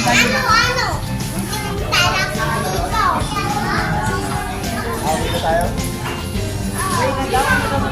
ganda nila. Ano, ano? Dito tayo? Wait, nagdapon ko